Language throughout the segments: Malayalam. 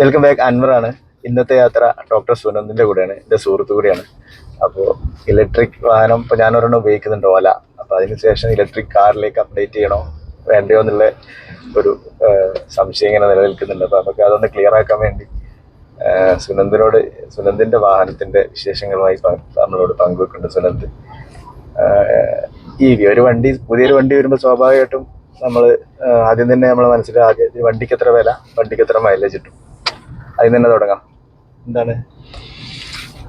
വെൽക്കം ബാക്ക് അൻവർ ആണ്. ഇന്നത്തെ യാത്ര ഡോക്ടർ സുനന്ദിന്റെ കൂടെയാണ്. എന്റെ സുഹൃത്തു കൂടിയാണ്. അപ്പോൾ ഇലക്ട്രിക് വാഹനം ഇപ്പോൾ ഞാൻ ഒരെണ്ണം ഉപയോഗിക്കുന്നുണ്ട് ഓല. അപ്പോൾ അതിനുശേഷം ഇലക്ട്രിക് കാറിലേക്ക് അപ്ഡേറ്റ് ചെയ്യണോ? വേണ്ടയോ എന്നുള്ള ഒരു സംശയം ഇങ്ങനെ നിലനിൽക്കുന്നുണ്ട്. അപ്പോൾ നമുക്ക് അതൊന്ന് ക്ലിയർ ആക്കാൻ വേണ്ടി സുനന്ദിനോട് സുനന്ദിന്റെ വാഹനത്തിന്റെ വിശേഷങ്ങളുമായി നമ്മളോട് പങ്കുവെക്കുന്നുണ്ട് സുനന്ദ്. ഈ ഒരു വണ്ടി പുതിയൊരു വണ്ടി വരുമ്പോൾ സ്വാഭാവികമായിട്ടും നമ്മൾ ആദ്യം തന്നെ നമ്മളെ ഈ വണ്ടിക്ക് എത്ര വില? വണ്ടിക്ക് എത്ര മൈലേജ് കിട്ടും? അതിൽ തന്നെ തുടങ്ങാം. എന്താണ്?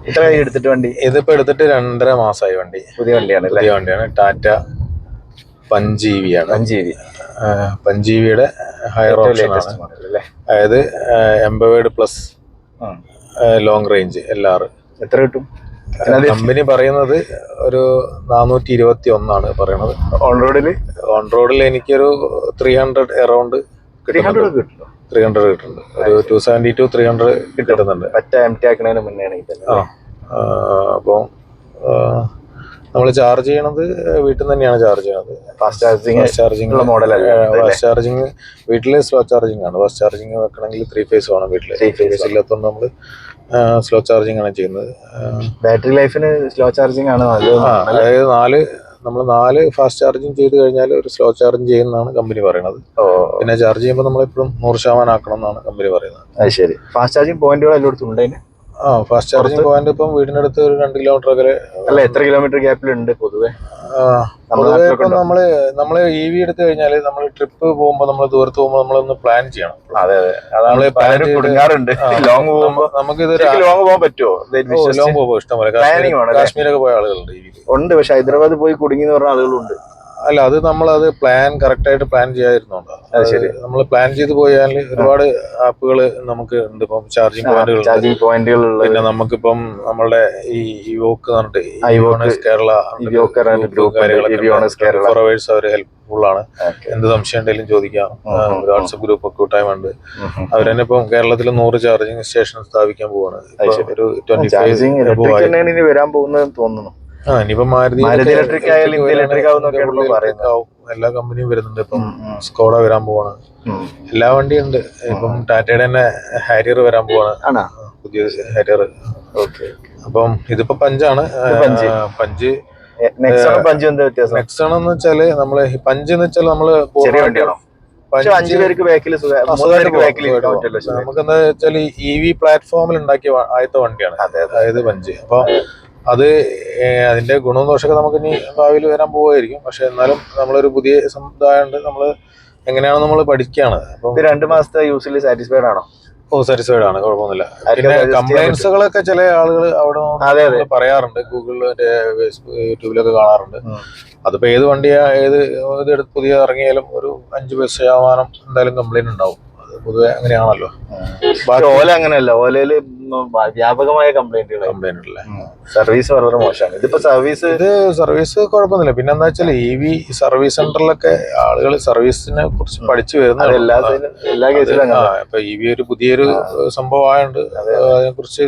ഇത്ര എടുത്തിട്ട് വണ്ടി? ഇതിപ്പോ എടുത്തിട്ട് രണ്ടര മാസമായി വണ്ടി. പുതിയ വണ്ടിയാണ് പുതിയ വണ്ടിയാണ്. Tata punch EV G B പഞ്ചീവിയുടെ higher അല്ലേ? അതായത് എംബവേർഡ് പ്ലസ്. ലോങ് റേഞ്ച് എല്ലാർ ആർ എത്ര കിട്ടും? കമ്പനി പറയുന്നത് ഒരു നാനൂറ്റി ഇരുപത്തി ഒന്നാണ് പറയണത് ഓൺ റോഡിൽ ഓൺ റോഡിൽ എനിക്കൊരു ത്രീ ഹൺഡ്രഡ് എറൗണ്ട് കിട്ടും. ത്രീ ഹൺഡ്രഡ് കിട്ടുന്നുണ്ട്. ഒരു two seventy two three hundred കിട്ടുന്നുണ്ട്. മറ്റേ എം ടി ആക്കുന്നതിന് മുന്നേ ആ അപ്പോൾ നമ്മൾ ചാർജ് ചെയ്യണത് വീട്ടിൽ നിന്ന് തന്നെയാണ് ചാർജ് ചെയ്യണത്. ഫാസ്റ്റ് ചാർജിങ് ചാർജിങ് മോഡലല്ല ഫാസ്റ്റ് ചാർജിങ് വീട്ടിൽ സ്ലോ ചാർജിങ് ആണ്. ഫാസ്റ്റ് ചാർജിങ് വെക്കണമെങ്കിൽ ത്രീ ഫേസ് വേണം വീട്ടിൽ ത്രീ ഫേസ് ഇല്ലാത്തതുകൊണ്ട് നമ്മൾ സ്ലോ ചാർജിങ് ആണ് ചെയ്യുന്നത്. ബാറ്ററി ലൈഫിന് സ്ലോ ചാർജിങ് ആണ് നല്ലത്. അതായത് നാല് നമ്മൾ നാല് ഫാസ്റ്റ് ചാർജിങ് ചെയ്ത് കഴിഞ്ഞാൽ ഒരു സ്ലോ ചാർജിങ് ചെയ്യുന്നതാണ് കമ്പനി പറയുന്നത്. പിന്നെ ചാർജ് ചെയ്യുമ്പോൾ നമ്മൾ എപ്പോഴും നൂറ് ശതമാനം ആക്കണം എന്നാണ് കമ്പനി പറയുന്നത്. അത് ശരി. ഫാസ്റ്റ് ചാർജിങ് പോയിന്റുകൾ എല്ലായിടത്തും ഉണ്ട് അതിന്? ആ ഫാസ്റ്റ് ചാർജിങ് പോയിന്റ് ഇപ്പം വീടിനടുത്ത് ഒരു രണ്ട് കിലോമീറ്റർ അകലെ അല്ല എത്ര കിലോമീറ്റർ ഗ്യാപ്പിലുണ്ട് പൊതുവെ? ഇപ്പം ഉണ്ടോ? നമ്മൾ നമ്മൾ ഇ വി എടുത്തു കഴിഞ്ഞാൽ നമ്മൾ ട്രിപ്പ് പോകുമ്പോൾ നമ്മൾ ദൂരത്ത് പോകുമ്പോൾ നമ്മളൊന്ന് പ്ലാൻ ചെയ്യണം. അതെ അതെ. അതാണ് പലരും കുടുങ്ങാറുണ്ട് ലോങ് പോകുമ്പോ നമുക്ക് ലോങ് പോകാൻ പറ്റുമോ? ലോങ് പോകുമ്പോൾ കാശ്മീർ വേണം അല്ലേ? കാശ്മീരൊക്കെ പോയ ആളുകളുണ്ട് ഉണ്ട് പക്ഷെ ഹൈദരാബാദ് പോയി കുടുങ്ങി എന്ന് പറഞ്ഞ ആളുകളുണ്ട്. അല്ല അത് നമ്മൾ അത് പ്ലാൻ കറക്റ്റ് ആയിട്ട് പ്ലാൻ ചെയ്യാതിരുന്നോണ്ട്. ശരി. നമ്മൾ പ്ലാൻ ചെയ്ത് പോയാൽ ഒരുപാട് ആപ്പുകൾ നമുക്ക് ഉണ്ട് ഇപ്പം ചാർജിങ് പോയിന്റുകൾ ചാർജിങ് പോയിന്റുകൾ പിന്നെ നമുക്കിപ്പം നമ്മളുടെ ഈ യുവോക്ക് എന്ന് പറഞ്ഞിട്ട് കേരള. ഫോർവേഡ്സ് അവർ ഹെൽപ്ഫുൾ ആണ്. എന്ത് സംശയം ഉണ്ടെങ്കിലും ചോദിക്കാം. വാട്സപ്പ് ഗ്രൂപ്പ് ഒക്കെ കൂട്ടായ്മ ഉണ്ട് അവരെന്നെ ഇപ്പം കേരളത്തിൽ നൂറ് ചാർജിങ് സ്റ്റേഷൻ സ്ഥാപിക്കാൻ പോവാണ്. ഒരു ട്വന്റി ഫൈവ് വരാൻ പോകുന്നതെന്ന് തോന്നുന്നു. മാരുതി ആയാലും ആവും. പറയുന്നത്. എല്ലാ കമ്പനിയും വരുന്നുണ്ട്. ഇപ്പം. സ്കോഡ വരാൻ പോവാണ്. എല്ലാ വണ്ടിയും ഉണ്ട്. ഇപ്പം ടാറ്റയുടെ തന്നെ ഹാരിയർ വരാൻ പോവാണ്. പുതിയ ഹാരിയർ അപ്പം ഇതിപ്പോ പഞ്ചാണ് പഞ്ച്. നെക്സ്റ്റ് നെക്സൺ എന്ന് വെച്ചാൽ നമ്മൾ പഞ്ച് എന്ന് വെച്ചാൽ നമ്മൾ ചെറിയ വണ്ടിയാണോ. നമുക്ക് എന്താ വെച്ചാൽ ഇ വി പ്ലാറ്റ്ഫോമിൽ ഉണ്ടാക്കിയ ആദ്യത്തെ വണ്ടിയാണ്. അതെ, അതെ. അതായത് പഞ്ച് അപ്പൊ അത് അതിന്റെ അതിന്റെ ഗുണവും ദോഷമൊക്കെ നമുക്ക് ഇനി ഭാവിയിൽ വരാൻ പോവുമായിരിക്കും. പക്ഷെ എന്നാലും നമ്മളൊരു പുതിയ സമുദായം ഉണ്ട് നമ്മൾ എങ്ങനെയാണ് നമ്മൾ പഠിക്കുകയാണ് അപ്പം രണ്ട് മാസത്തെ യൂസിൽ സാറ്റിസ്ഫൈഡ് ആണോ? ഓ സാറ്റിസ്ഫൈഡ് ആണ്. കുഴപ്പമൊന്നുമില്ല. പിന്നെ കംപ്ലൈൻസുകളൊക്കെ ചില ആളുകൾ അവിടെ. പറയാറുണ്ട്. ഗൂഗിളിൽ ഫേസ്ബുക്ക് യൂട്യൂബിലൊക്കെ കാണാറുണ്ട്. അതിപ്പോ ഏത് വണ്ടിയാ ഏത് പുതിയ ഇറങ്ങിയാലും ഒരു അഞ്ച് ശതമാനം എന്തായാലും കംപ്ലൈന്റ് ഉണ്ടാവും. പൊതുവെ അങ്ങനെയാണല്ലോ. ഓല അങ്ങനെയല്ല. ഓലയിൽ വ്യാപകമായ കംപ്ലൈന്റുകൾ കംപ്ലൈന്റ് സർവീസ് വളരെ മോശമാണ്. ഇതിപ്പോ സർവീസ് ഇത് സർവീസ് കുഴപ്പമൊന്നുമില്ല. പിന്നെ എന്താ വെച്ചാൽ ഇ വി സർവീസ് സെന്ററിലൊക്കെ ആളുകൾ സർവീസിനെ കുറിച്ച് പഠിച്ചു വരുന്ന എല്ലാ എല്ലാ കേസിലും അപ്പൊ ഇപ്പൊ ഇ വി ഒരു പുതിയൊരു സംഭവമായുണ്ട് അതിനെ കുറിച്ച്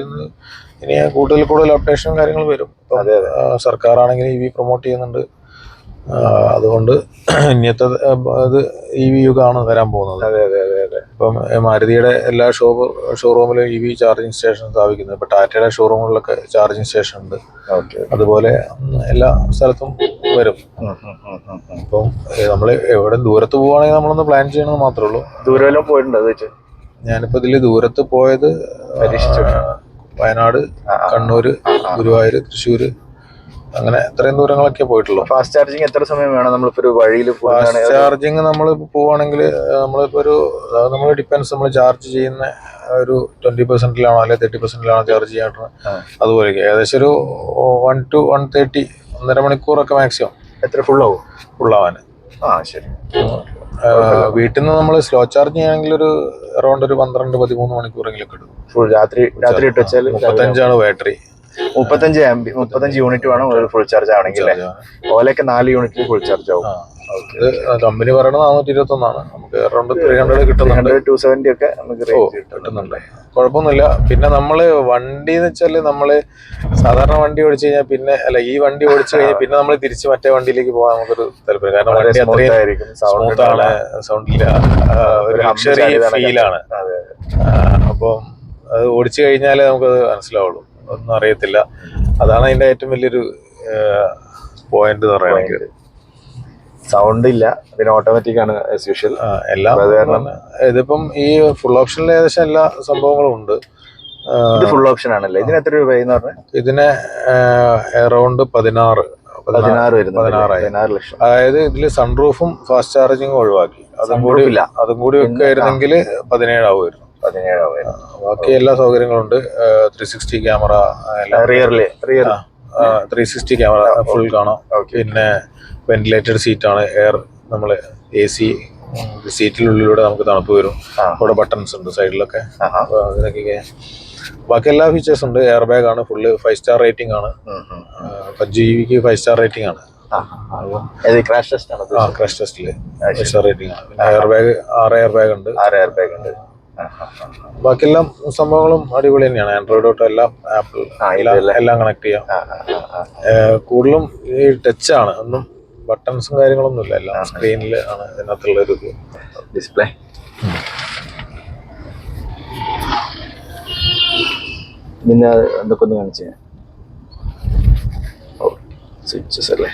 ഇനി കൂടുതൽ കൂടുതൽ അപ്ഡേഷനും കാര്യങ്ങളും വരും. സർക്കാർ ആണെങ്കിൽ ഇ വി പ്രൊമോട്ട് ചെയ്യുന്നുണ്ട്. അതുകൊണ്ട് ഇന്നത്തെ ഇത് ഇ വി യുഗമാണ് വരാൻ പോകുന്നത്. അതെ അതെ. ഇപ്പം മാരുതിയുടെ എല്ലാ ഷോ ഷോറൂമിലും ഇ വി ചാർജിങ് സ്റ്റേഷൻ സ്ഥാപിക്കുന്നത്. ഇപ്പം ടാറ്റയുടെ ഷോറൂമുകളിലൊക്കെ ചാർജിങ് സ്റ്റേഷൻ ഉണ്ട്. ഓക്കെ. അതുപോലെ എല്ലാ സ്ഥലത്തും വരും. അപ്പം നമ്മൾ എവിടെ ദൂരത്ത് പോവുകയാണെങ്കിൽ നമ്മളൊന്ന് പ്ലാൻ ചെയ്യണമെന്ന് മാത്രമേ ഉള്ളൂ ദൂരമെല്ലാം പോയിട്ടുണ്ട് അത് വെച്ച്? ഞാനിപ്പോ ഇതിൽ ദൂരത്ത് പോയത് പരീക്ഷിച്ചു. വയനാട് കണ്ണൂർ ഗുരുവായൂർ തൃശ്ശൂര് അങ്ങനെ ഇത്രയും ദൂരങ്ങളൊക്കെ പോയിട്ടുള്ളൂ. ഫാസ്റ്റ് ചാർജിങ് എത്ര സമയം വേണം? നമ്മളിപ്പോ ഒരു വഴിയിൽ ഫാസ്റ്റ് ചാർജിങ് നമ്മൾ പോവുകയാണെങ്കിൽ നമ്മളിപ്പോ ഒരു നമ്മൾ ഡിപ്പെൻസ് നമ്മൾ ചാർജ് ചെയ്യുന്ന ഒരു ട്വന്റി പെർസെന്റിലാണോ അല്ലെങ്കിൽ തേർട്ടി പെർസെന്റിലാണോ ചാർജ് ചെയ്യാറ്. അതുപോലെ ഏകദേശം ഒരു വൺ ടു വൺ തേർട്ടി ഒന്നര മണിക്കൂറൊക്കെ മാക്സിമം എത്ര ഫുൾ ആവും? ഫുൾ ഫുള്ളാവാൻ ആ ശരി. വീട്ടിൽ നിന്ന് നമ്മൾ സ്ലോ ചാർജ് ചെയ്യണമെങ്കിൽ ഒരു അറൗണ്ട് ഒരു പന്ത്രണ്ട് പതിമൂന്ന് മണിക്കൂറെങ്കിലും കിട്ടും ഫുൾ രാത്രി രാത്രി ഇട്ട് വെച്ചാൽ മുപ്പത്തഞ്ചാണ് ബാറ്ററി മുപ്പത്തഞ്ച് എം ആംബി മുപ്പത്തഞ്ച് യൂണിറ്റ് വേണം ഒരു ഫുൾ ചാർജ് ആണെങ്കിൽ ഓലൊക്കെ നാല് യൂണിറ്റിൽ ഫുൾ ചാർജ് ആവും. കമ്പനി പറയണത് നാനൂറ്റി ഇരുപത്തി ഒന്നാണ് നമുക്ക് അറൗണ്ട് ത്രീ ഹൺഡ്രഡ് കിട്ടുന്നുണ്ട്. ടു സെവന്റി ഒക്കെ നമുക്ക് കിട്ടുന്നുണ്ട്. കുഴപ്പമൊന്നുമില്ല. പിന്നെ നമ്മൾ വണ്ടി എന്ന് വെച്ചാൽ നമ്മൾ സാധാരണ വണ്ടി ഓടിച്ചു കഴിഞ്ഞാൽ പിന്നെ അല്ല ഈ വണ്ടി ഓടിച്ചു കഴിഞ്ഞാൽ പിന്നെ നമ്മൾ തിരിച്ച് മറ്റേ വണ്ടിയിലേക്ക് പോകാൻ നമുക്കൊരു താല്പര്യം കാരണം വണ്ടി അത്രയും ആണ്. സൗണ്ടില്ല ഒരു ലക്ഷറി ഫീലാണ് അതെ അപ്പോൾ അത് ഓടിച്ചു കഴിഞ്ഞാലേ നമുക്കത് മനസ്സിലാവുള്ളൂ. ഒന്നും അറിയത്തില്ല. അതാണ് അതിന്റെ ഏറ്റവും വലിയൊരു പോയിന്റ് എന്ന് പറയുകയാണെങ്കിൽ സൗണ്ട് ഇല്ല. പിന്നെ ഓട്ടോമാറ്റിക് ആണ് ആസ് യൂഷ്വൽ എല്ലാം ഇതിപ്പം ഈ ഫുൾ ഓപ്ഷനിൽ ഏകദേശം എല്ലാ സംഭവങ്ങളും ഉണ്ട്. ഇത് ഫുൾ ഓപ്ഷൻ ആണല്ലേ? ഇതിന് എത്ര രൂപയെന്ന് പറഞ്ഞാൽ ഇതിന് എറൗണ്ട് പതിനാറ്. പതിനാറ്. പതിനാറ് ലക്ഷം. അതായത് ഇതിൽ സൺറൂഫും ഫാസ്റ്റ് ചാർജിങ്ങും ഒഴിവാക്കി. അതും കൂടി. അതും കൂടി ഒക്കെ ആയിരുന്നെങ്കിൽ പതിനേഴാവുമായിരുന്നു. ബാക്കി എല്ലാ സൗകര്യങ്ങളും ഉണ്ട് three sixty camera really rear three sixty camera full കാണാം. പിന്നെ വെന്റിലേറ്റഡ് സീറ്റാണ് എയർ നമ്മൾ എ സി സീറ്റിനുള്ളിലൂടെ നമുക്ക് തണുപ്പ് വരും. അവിടെ ബട്ടൺസ് ഉണ്ട് സൈഡിലൊക്കെ അതിനൊക്കെ ബാക്കി എല്ലാ ഫീച്ചേഴ്സും ഉണ്ട്. എയർ ബാഗ് ആണ്. ഫുള്ള് ഫൈവ് സ്റ്റാർ റേറ്റിംഗ് ആണ്. ജി വിക്ക് ഫൈവ് സ്റ്റാർ റേറ്റിംഗ് ആണ് ക്രാഷ് ടെസ്റ്റ് ആണ് ക്രാഷ് ടെസ്റ്റിൽ ഫൈവ് സ്റ്റാർ റേറ്റിംഗ് ആണ്. എയർ ബാഗ് ആറ് എയർ ബാഗ് ഉണ്ട്. ആറ് എയർ ബാഗ് ഉണ്ട്. ബാക്കിയെല്ലാം സംഭവങ്ങളും അടിപൊളി തന്നെയാണ്. ആൻഡ്രോയിഡ് തൊട്ട് എല്ലാം ആപ്പിൾ എല്ലാം കണക്ട് ചെയ്യാം. കൂടുതലും ഈ ടച്ച് ആണ്. ഒന്നും ബട്ടൺസും കാര്യങ്ങളൊന്നും ഇല്ല. എല്ലാം സ്ക്രീനിൽ ആണ് ഇതിനകത്തുള്ള ഒരു ഡിസ്പ്ലേ പിന്നെ എന്തൊക്കെ ഒന്ന് കാണിച്ചു ഓ സ്വിച്ചസ് അല്ലേ?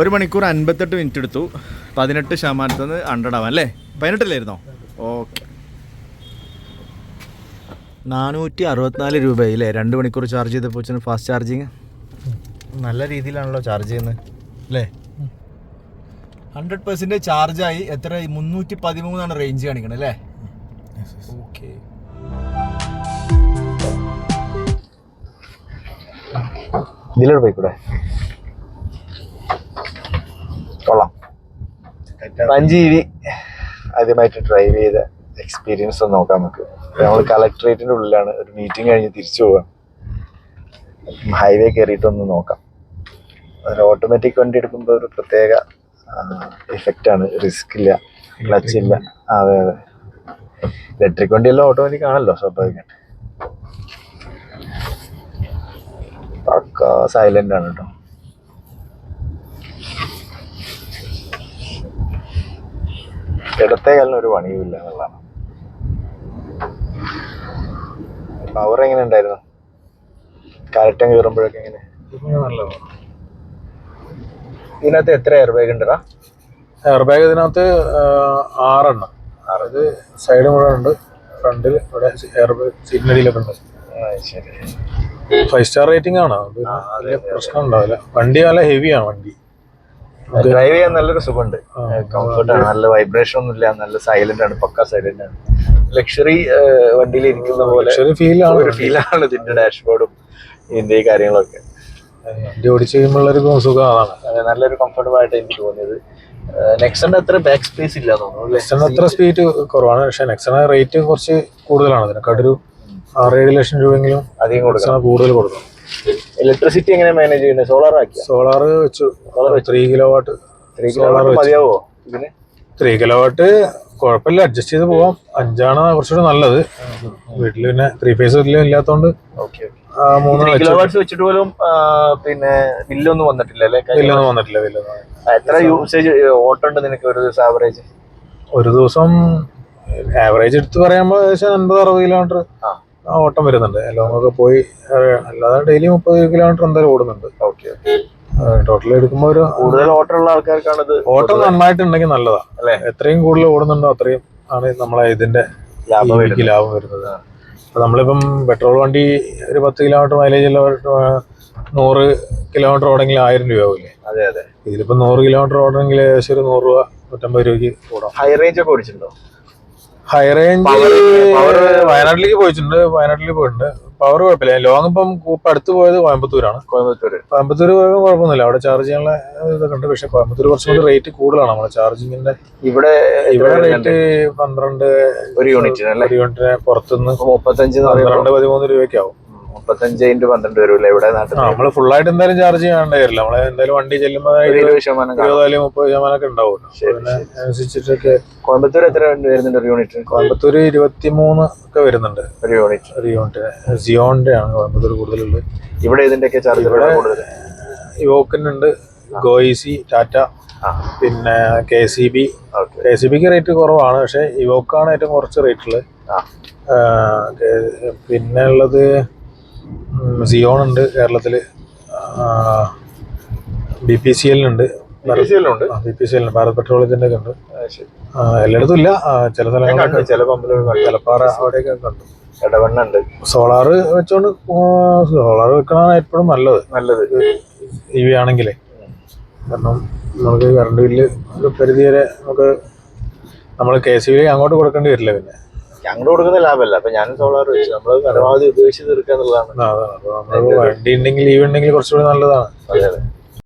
ഒരു മണിക്കൂർ അൻപത്തെട്ട് മിനിറ്റ് എടുത്തു. പതിനെട്ട് ശതമാനത്തിൽ നിന്ന് ഹൺഡ്രഡ് ആവാം അല്ലേ? പതിനെട്ടല്ലായിരുന്നോ ഓക്കെ. നാനൂറ്റി അറുപത്തിനാല് രൂപയില്ലേ? രണ്ട് മണിക്കൂർ ചാർജ് ചെയ്തപ്പോൾ ഫാസ്റ്റ് ചാർജിങ് നല്ല രീതിയിലാണല്ലോ ചാർജ് ചെയ്യുന്നത് അല്ലേ? ഹൺഡ്രഡ് പെർസെന്റേജ് ചാർജായി എത്ര? മുന്നൂറ്റി പതിമൂന്നാണ് റേഞ്ച് കാണിക്കണത് അല്ലേ ഓക്കെ ഇതിലൂടെ പോയിക്കൂടെ? കൊള്ളാം. അഞ്ച് ജി ബി ആദ്യമായിട്ട് ഡ്രൈവ് ചെയ്ത എക്സ്പീരിയൻസ് ഒന്ന് നോക്കാം. നമുക്ക് നമ്മൾ കളക്ടറേറ്റിന്റെ ഉള്ളിലാണ് ഒരു മീറ്റിംഗ് കഴിഞ്ഞ് തിരിച്ചു പോകാം ഹൈവേ കയറിയിട്ടൊന്ന് നോക്കാം. ഒരു ഓട്ടോമാറ്റിക് വണ്ടി എടുക്കുമ്പോൾ ഒരു പ്രത്യേക ഇഫക്റ്റ് ആണ്. റിസ്ക് ഇല്ല. ക്ലച്ച് ഇല്ല. അതെ അതെ. ഇലക്ട്രിക് വണ്ടിയെല്ലാം ഓട്ടോമാറ്റിക് ആണല്ലോ സ്വാഭാവികമായിട്ട് പക്ക സൈലന്റ് ആണ് കേട്ടോ ഇടത്തെ ഒരു പണിയുമില്ല എന്നുള്ളതാണ്. പവർ എങ്ങനെ ഉണ്ടായിരുന്നു? കയറ്റം കയറുമ്പോഴൊക്കെ എങ്ങനെ? ഇതിനകത്ത് എത്ര എയർ ബാഗ് ഉണ്ടടാ? എയർ ബാഗ് ഇതിനകത്ത് ആറെണ്ണം. ആറത് സൈഡ് മുഴുവൻ ഉണ്ട്. ഫ്രണ്ടിൽ ഇവിടെ എയർ ബാഗ് സിഗ്നലിലൊക്കെ ഉണ്ട്. ഫൈവ് സ്റ്റാർ റേറ്റിംഗ് ആണ്. പ്രശ്നം ഉണ്ടാവില്ല. വണ്ടി നല്ല ഹെവിയാണ് വണ്ടി. ഡ്രൈവ് ചെയ്യാൻ നല്ലൊരു സുഖമുണ്ട്. കംഫർട്ടാണ് കംഫർട്ട് ആണ്. നല്ല വൈബ്രേഷൻ ഒന്നും ഇല്ല നല്ല സൈലന്റ് ആണ്. പക്ക സൈലന്റ് ആണ്. ലക്ഷറി വണ്ടിയിൽ ഇരിക്കുന്ന പോലെ ഫീലാണ് ഒരു ഫീലാണ് ഇതിന്റെ ഡാഷ്ബോർഡും ഇതിന്റെ ഈ കാര്യങ്ങളൊക്കെ. വണ്ടി ചെയ്യുമ്പോൾ കഴിയുമ്പോഴുള്ളൊരു സുഖമാണ് നല്ലൊരു കംഫർട്ടബിൾ ആയിട്ട് എനിക്ക് തോന്നിയത്. നെക്സന്റെ അത്ര ബാക്ക് സ്പേസ് ഇല്ല തോന്നുന്നു? അത്ര സ്പീഡ് കുറവാണ്. പക്ഷെ നെക്സണ റേറ്റ് കുറച്ച് കൂടുതലാണ്. ഇതിനെക്കാട്ടൊരു ആറേഴ് ലക്ഷം രൂപയെങ്കിലും അധികം കൊടുക്കണം. കൂടുതൽ കൊടുക്കണം. ഇലക്ട്രിസിറ്റി എങ്ങനെ മാനേജ് ചെയ്യുന്നത് സോളാർ ആക്കി സോളാർ വെച്ചു. Three kilowatt three kilowatt മതിയാവോ ഇതിന്? ത്രീ കിലോവാട്ട് കുഴപ്പമില്ല അഡ്ജസ്റ്റ് ചെയ്ത് പോവാം. അഞ്ചാണ് കുറച്ചുകൂടി നല്ലത്. വീട്ടിൽ പിന്നെ ത്രീ ഫേസ് വീട്ടിലും ഇല്ലാത്തതുകൊണ്ട് മൂന്ന് ത്രീ വെച്ചു കിലോ വാട്ട്സ് വെച്ചിട്ട് പോലും പിന്നെ ബില്ലൊന്നും വന്നിട്ടില്ല അല്ലേ? ബില്ലൊന്നും വന്നിട്ടില്ല ബില്ലൊന്നും എത്ര യൂസേജ് ഓട്ടം ഉണ്ട് നിനക്ക് ഒരു ദിവസം ആവറേജ് ഒരു ദിവസം ആവറേജ് എടുത്ത് പറയുമ്പോൾ ഏകദേശം അൻപത് അറുപത് കിലോമീറ്റർ. ഓട്ടം വരുന്നുണ്ട്. ലോങ്ങൊക്കെ പോയി അല്ലാതെ ഡെയിലി മുപ്പത് കിലോമീറ്റർ എന്തായാലും ഓടുന്നുണ്ട്. ഓക്കെ ടോട്ടൽ എടുക്കുമ്പോൾ ഒരു കൂടുതൽ ഓട്ടോ ഉള്ള ആൾക്കാർക്കാണ് ഇത് ഓട്ടം നന്നായിട്ടുണ്ടെങ്കിൽ നല്ലതാ. അല്ലെ? എത്രയും കൂടുതൽ ഓടുന്നുണ്ടോ അത്രയും ആണ് നമ്മളെ ഇതിന്റെ ലാഭം വരുന്നത്. അപ്പൊ നമ്മളിപ്പം പെട്രോൾ വണ്ടി ഒരു പത്ത് കിലോമീറ്റർ മൈലേജ് ഉള്ള നൂറ് കിലോമീറ്റർ ഓടെങ്കിൽ ആയിരം രൂപ ആവില്ലേ അതെ അതെ. ഇതിലിപ്പോ നൂറ് കിലോമീറ്റർ ഓടണമെങ്കിൽ ഏകദേശം ഒരു നൂറ് രൂപ നൂറ്റമ്പത് രൂപയ്ക്ക് ഓടാം. ഹൈ റേഞ്ച് ഒക്കെ ഓടിച്ചിട്ടുണ്ടോ? ഹൈ റേഞ്ച് വയനാട്ടിലേക്ക് പോയിട്ടുണ്ട് വയനാട്ടിൽ പോയിട്ടുണ്ട്. പവർ കുഴപ്പമില്ല. ലോങ് ഇപ്പം ഇപ്പൊ അടുത്ത് പോയത് കോയമ്പത്തൂരാണ്. കോയമ്പത്തൂര്. കോയമ്പത്തൂർ പോയപ്പോൾ കുഴപ്പമൊന്നുമില്ല. അവിടെ ചാർജ് ചെയ്യാനുള്ള ഇതൊക്കെ ഉണ്ട് പക്ഷെ കോയമ്പത്തൂർ കുറച്ചും കൂടി റേറ്റ് കൂടുതലാണ് നമ്മുടെ ചാർജിങ്ങിന്റെ ഇവിടെ ഇവിടെ റേറ്റ് പന്ത്രണ്ട് ഒരു യൂണിറ്റിന് അല്ലേ? ഒരു യൂണിറ്റിന് പുറത്തുനിന്ന് മുപ്പത്തഞ്ച് പന്ത്രണ്ട് പതിമൂന്ന് രൂപയ്ക്ക് ആവും മുപ്പത്തഞ്ച് ഇന്റു പന്ത്രണ്ട് വരും ഇവിടെ നാട്ടിൽ നമ്മൾ ഫുൾ ആയിട്ട് എന്തായാലും ചാർജ് ചെയ്യാണ്ട് വരില്ല. നമ്മളെ എന്തായാലും വണ്ടി ചെല്ലുമ്പോൾ ഇരുപത് ശതമാനം മുപ്പത് ശതമാനം ഒക്കെ ഉണ്ടാവും അനുസരിച്ചിട്ടൊക്കെ കോയമ്പത്തൂർ എത്ര വരുന്നുണ്ട് ഒരു യൂണിറ്റ് കോയമ്പത്തൂർ ഇരുപത്തിമൂന്ന് ഒക്കെ വരുന്നുണ്ട്. ഒരു യൂണിറ്റ് ഒരു യൂണിറ്റ് സിയോണിന്റെ ആണ് കോയമ്പത്തൂർ കൂടുതലുള്ളത്. ഇവിടെ ഇതിന്റെ ഇതിന്റെയൊക്കെ ചാർജ് ഇവിടെ യുവോക്കിനുണ്ട് ഗോയിസി ടാറ്റ പിന്നെ K C B K C ബിക്ക് റേറ്റ് കുറവാണ് പക്ഷെ ഇവോക്കാണ് ഏറ്റവും കുറച്ച് റേറ്റ് ഉള്ളത്. ആ. ആ, പിന്നെ ഉള്ളത് സിയോൺ ഉണ്ട് കേരളത്തിൽ ബി പി സി എല്ലിനുണ്ട് ഉണ്ട്. ബി പി സി എല്ലുണ്ട് ഭാരത് പെട്രോളിയത്തിന്റെ ഒക്കെ ഉണ്ട്. എല്ലായിടത്തും ഇല്ല. ചില സ്ഥലങ്ങളിൽ ചില പമ്പിലൊക്കെ ചിലപ്പാറ അവിടെയൊക്കെ കണ്ടു. ഇടവണ്ണുണ്ട് സോളാറ് സോളാർ വെച്ചോണ്ട് സോളാർ വെക്കണതാണ് എപ്പോഴും നല്ലത്. നല്ലത്. ഇ വി ആണെങ്കിലേ. കാരണം നമുക്ക് കറണ്ട് ബില്ല് ഒരു പരിധി വരെ നമുക്ക് നമ്മൾ കെ സി ബി അങ്ങോട്ട് കൊടുക്കേണ്ടി വരില്ല പിന്നെ. ഞങ്ങളുടെ കൊടുക്കുന്ന ലാഭമല്ല. അപ്പൊ ഞാൻ സോളാർ വെച്ച് നമ്മൾ പരമാവധി ഉപയോഗിച്ച് തീർക്കുക എന്നുള്ളതാണ്. അപ്പോൾ വണ്ടി ഉണ്ടെങ്കിൽ ലീവ് ഉണ്ടെങ്കിൽ കുറച്ചുകൂടി നല്ലതാണ്. അതെ അതെ.